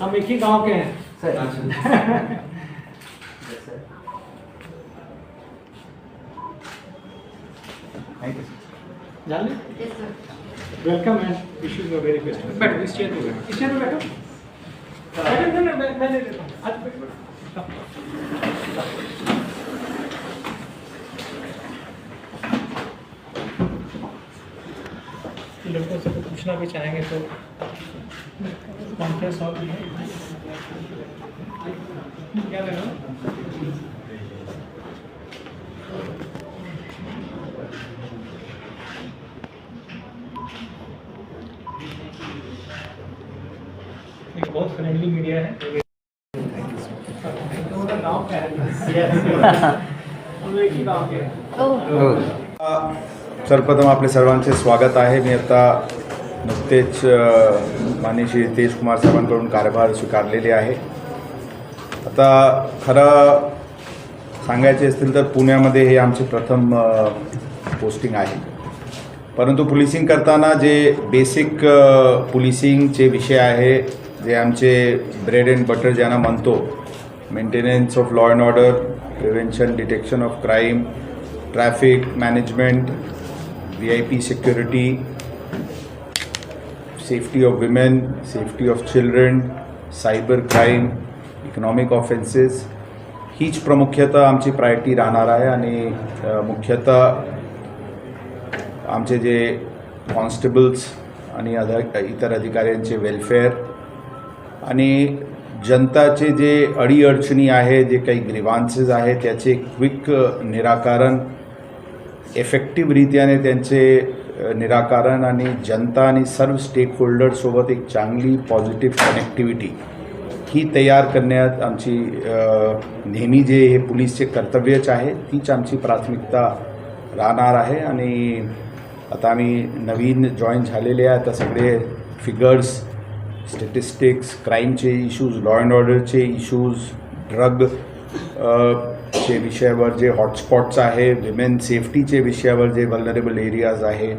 हम एक ही गाँव के हैं। जान ले welcome and wish you very best बैठो इस चेयर पे बैठो। इस चेयर पे बैठो। बैठो नहीं नहीं मैं मैं ले लेता हूँ आज बैठो बैठो लड़कों से कुछ पूछना भी चाहेंगे तो कॉन्फ्रेंस हॉल में। क्या लेना एक बहुत फ्रेंडली मीडिया है। दोनों गाँव का है? सर्वप्रथम आपले सर्वांचे स्वागत आहे. मी आता नुकतेच अ, माननीय श्री नितेश कुमार साहेबांकडून कार्यभार स्वीकारलेले आहे. आता खरं सांगायचे असतील तर पुण्यामध्ये हे आमचे प्रथम पोस्टिंग आहे. परंतु पोलिसिंग करताना जे बेसिक पुलिसिंगचे पोलिसिंगचे विषय आहे जे आमचे ब्रेड अँड बटर ज्यांना म्हणतो maintenance of law and order prevention detection of crime traffic management V I P security safety of women safety of children cyber crime economic offences हीच प्रामुख्यतः आमची प्रायोरिटी राहणार आहे आणि मुख्यतः आमचे जे कॉन्स्टेबल्स आणि अधा इतर अधिकाऱ्यांचे वेलफेअर आणि जनताचे जे अडीअडचणी आहे जे काही ग्रीवान्सेस आहे त्याचे क्विक निराकरण इफेक्टिव्हरित्याने त्यांचे निराकरण आणि जनता आणि सर्व स्टेक होल्डरसोबत एक चांगली पॉझिटिव्ह कनेक्टिव्हिटी ही तयार करण्यात आमची नेहमी जे हे पोलीसचे कर्तव्यच आहे तीच आमची प्राथमिकता राहणार आहे. आणि आता आम्ही नवीन जॉईन झालेले आहे आता सगळे फिगर्स स्टॅटिस्टिक्स क्राईमचे इश्यूज लॉ अँड ऑर्डरचे इश्यूज ड्रग चे विषयावर जे हॉटस्पॉट्स आहे विमेन सेफ्टीचे विषयावर जे वल्नरेबल एरियाज आहे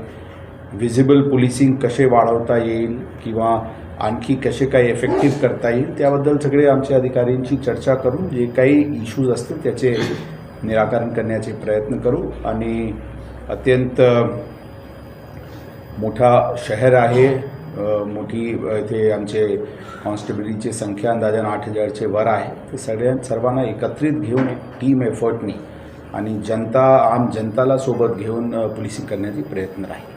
व्हिजिबल पोलिसिंग कसे वाढवता येईल किंवा आणखी कसे काही इफेक्टिव्ह करता येईल त्याबद्दल सगळे आमच्या अधिकाऱ्यांची चर्चा करून जे काही इश्यूज असतील त्याचे निराकरण करण्याचे प्रयत्न करू. आणि अत्यंत मोठा शहर आहे मोठी इथे आमचे कॉन्स्टेबिलिटीची संख्या अंदाजानं आठ हजारचे वर आहे. ते सगळ्या सर्वांना एकत्रित घेऊन एक टीम एफर्टनी आणि जनता आम जनताला सोबत घेऊन पोलिसिंग करण्याचे प्रयत्न राहील.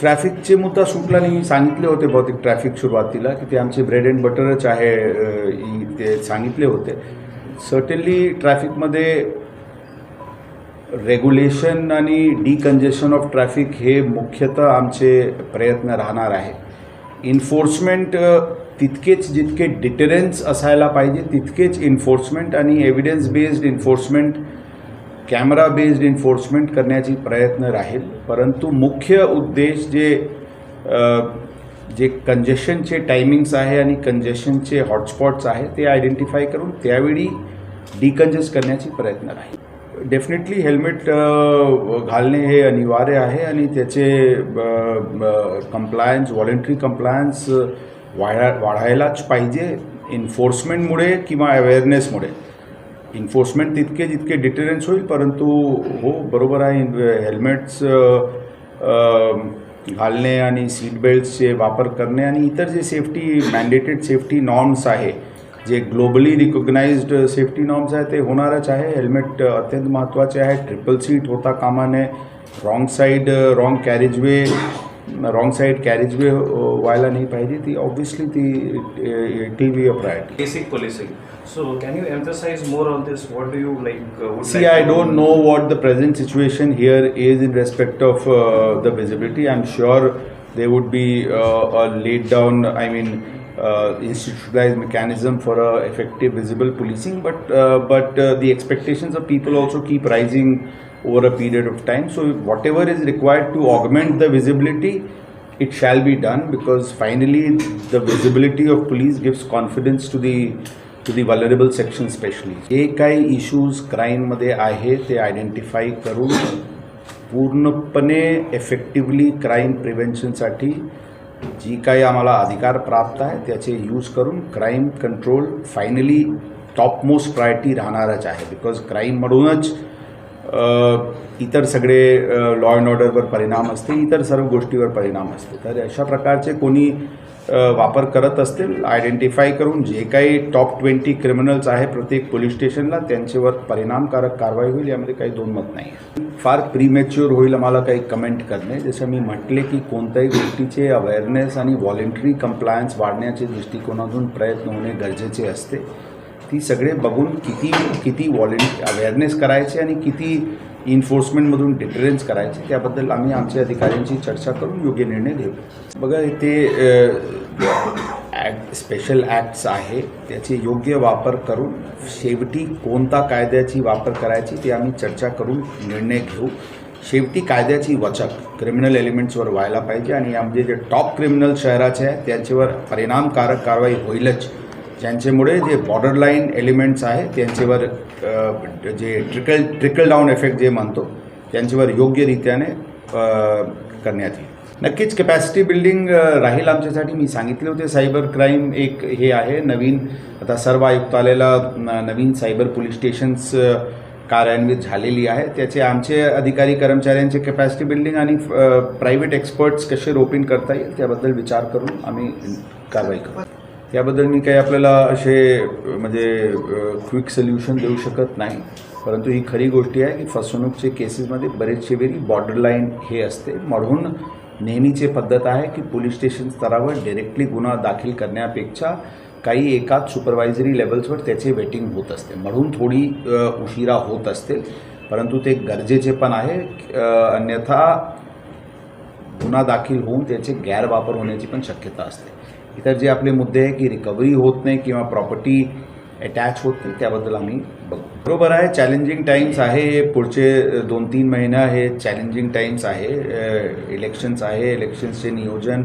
ट्रॅफिकचे मुद्दा सुटला नाही. सांगितले होते बहुतेक ट्रॅफिक सुरुवातीला की ते आमचे ब्रेड अँड बटरच आहे ते सांगितले होते. सर्टनली ट्रॅफिकमध्ये रेग्युलेशन आणि डिकंजेशन ऑफ ट्रॅफिक हे मुख्यतः आमचे प्रयत्न राहणार आहे. इन्फोर्समेंट तितकेच जितके डिटेरन्स असायला पाहिजे तितकेच इन्फोर्समेंट आणि evidence based enforcement camera based enforcement करण्याची प्रयत्न राहील. परंतु मुख्य उद्देश जे जे कंजेशनचे टायमिंग्स आहे आणि कंजेशनचे हॉटस्पॉट्स आहे ते आयडेंटिफाय करून त्यावेळी डिकंजेस्ट करण्याची प्रयत्न राहील. डेफिनेटली हेल्मेट uh, घालणे हे अनिवार्य आहे आणि त्याचे कंप्लायन्स व्हॉलेंटरी कंप्लायन्स वाढा वाढायलाच पाहिजे इन्फोर्समेंटमुळे किंवा अवेअरनेसमुळे इन्फोर्समेंट तितके जितके डिटेरन्स होईल परंतु हो बरोबर आहे हेल्मेट्स घालणे आणि सीट बेल्ट्सचे वापर करणे आणि इतर जे सेफ्टी मॅन्डेटेड सेफ्टी नॉर्म्स आहे जे ग्लोबली रिकॉग्नाइज्ड सेफ्टी नॉर्म्स आहे ते होणारच आहे हेल्मेट अत्यंत महत्त्वाचे आहे ट्रिपल सीट होता कामा नये wrong side wrong carriageway wrong side carriageway व्हायला नाही पाहिजे ती ऑब्व्हियसली ती it will be a priority basic policing. So can you emphasize more on this? What do you like? Uh, would See, like I to- don't know what the present situation here is in respect of uh, the visibility. I'm sure there would be uh, a laid down, I mean, uh, institutionalized mechanism for a effective visible policing. But uh, but uh, the expectations of people also keep rising over a period of time. So whatever is required to augment the visibility. It shall be done because finally the visibility of police gives confidence to the to the vulnerable section specially जे काही issues क्राईममध्ये आहे ते identify करून पूर्णपणे effectively crime प्रिव्हेन्शनसाठी जी काही आम्हाला अधिकार प्राप्त आहे त्याचे यूज करून crime control finally top most priority राहणारच आहे. बिकॉज क्राईममधूनच इतर सगळे लॉ अँड ऑर्डरवर परिणाम असते इतर सर्व गोष्टीवर परिणाम असते तर अशा प्रकारचे कोणी वापर करत असतील आयडेंटिफाय करून जे काही टॉप ट्वेंटी क्रिमिनल्स आहे प्रत्येक पोलीस स्टेशनला त्यांच्यावर परिणामकारक कारवाई होईल यामध्ये काही दोन मत नाही फार प्रीमॅच्युअर होईल आम्हाला काही कमेंट करणे. जसं मी म्हटले की कोणत्याही गोष्टीचे अवेअरनेस आणि व्हॉलेंटरी कंप्लायन्स वाढण्याच्या दृष्टिकोनातून प्रयत्न होणे गरजेचे असते. ती सगळे बघून किती किती व्हॉलेंट अवेअरनेस करायचे आणि किती इन्फोर्समेंटमधून डिटरन्स करायचे त्याबद्दल आम्ही आमच्या अधिकाऱ्यांची चर्चा करून योग्य निर्णय घेऊ बघा ते ॲक्ट स्पेशल ॲक्ट्स आहे. त्याचे योग्य वापर करून शेवटी कोणता कायद्याची वापर करायची ते आम्ही चर्चा करून निर्णय घेऊ. शेवटी कायद्याची वचक क्रिमिनल एलिमेंट्सवर व्हायला पाहिजे आणि यामध्ये म्हणजे जे टॉप क्रिमिनल शहराचे आहे त्यांच्यावर परिणामकारक कारवाई होईलच. ज्यांच्यामुळे जे बॉर्डर लाईन एलिमेंट्स आहे त्यांच्यावर जे ट्रिकल ट्रिकल डाऊन इफेक्ट जे म्हणतो त्यांच्यावर योग्यरित्याने करण्यात येईल. नक्कीच कॅपॅसिटी बिल्डिंग राहील आमच्यासाठी. मी सांगितले होते सायबर क्राईम एक हे आहे. नवीन आता सर्व आयुक्तालयाला नवीन सायबर पोलीस स्टेशन्स कार्यान्वित झालेली आहे. त्याचे आमचे अधिकारी कर्मचाऱ्यांचे कॅपॅसिटी बिल्डिंग आणि प्रायव्हेट एक्सपर्ट्स कसे रोपिन करता येईल त्याबद्दल विचार करून आम्ही कारवाई करू त्याबद्दल मी काही आपल्याला असे म्हणजे क्विक सोल्युशन देऊ शकत नाही. परंतु ही खरी गोष्टी आहे की फसवणूकचे केसेसमध्ये बरेचसे वेळी बॉर्डर लाईन हे असते. म्हणून नेहमीची पद्धत आहे की पोलीस स्टेशन स्तरावर डिरेक्टली गुन्हा दाखल करण्यापेक्षा काही एकाच सुपरवायझरी लेवल्सवर त्याचे वेटिंग होत असते. म्हणून थोडी उशिरा होत असते. परंतु ते गरजेचे पण आहे अन्यथा गुन्हा दाखल होऊन त्याचे गैरवापर होण्याची पण शक्यता असते. इतर जे आपले मुद्दे आहे की रिकव्हरी होत नाही किंवा प्रॉपर्टी अटॅच होत नाही त्याबद्दल आम्ही बघू. बरोबर आहे चॅलेंजिंग टाईम्स आहे हे पुढचे दोन तीन महिना हे चॅलेंजिंग टाईम्स आहे इलेक्शन्स आहे इलेक्शन्सचे नियोजन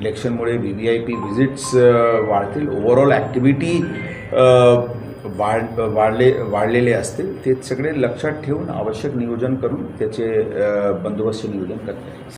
इलेक्शनमुळे V V I P visits वाढतील. ओव्हरऑल ॲक्टिव्हिटी वाढ वाढले वाढलेले असतील. ते सगळे लक्षात ठेवून आवश्यक नियोजन करून त्याचे बंदोबस्त नियोजन करता येईल.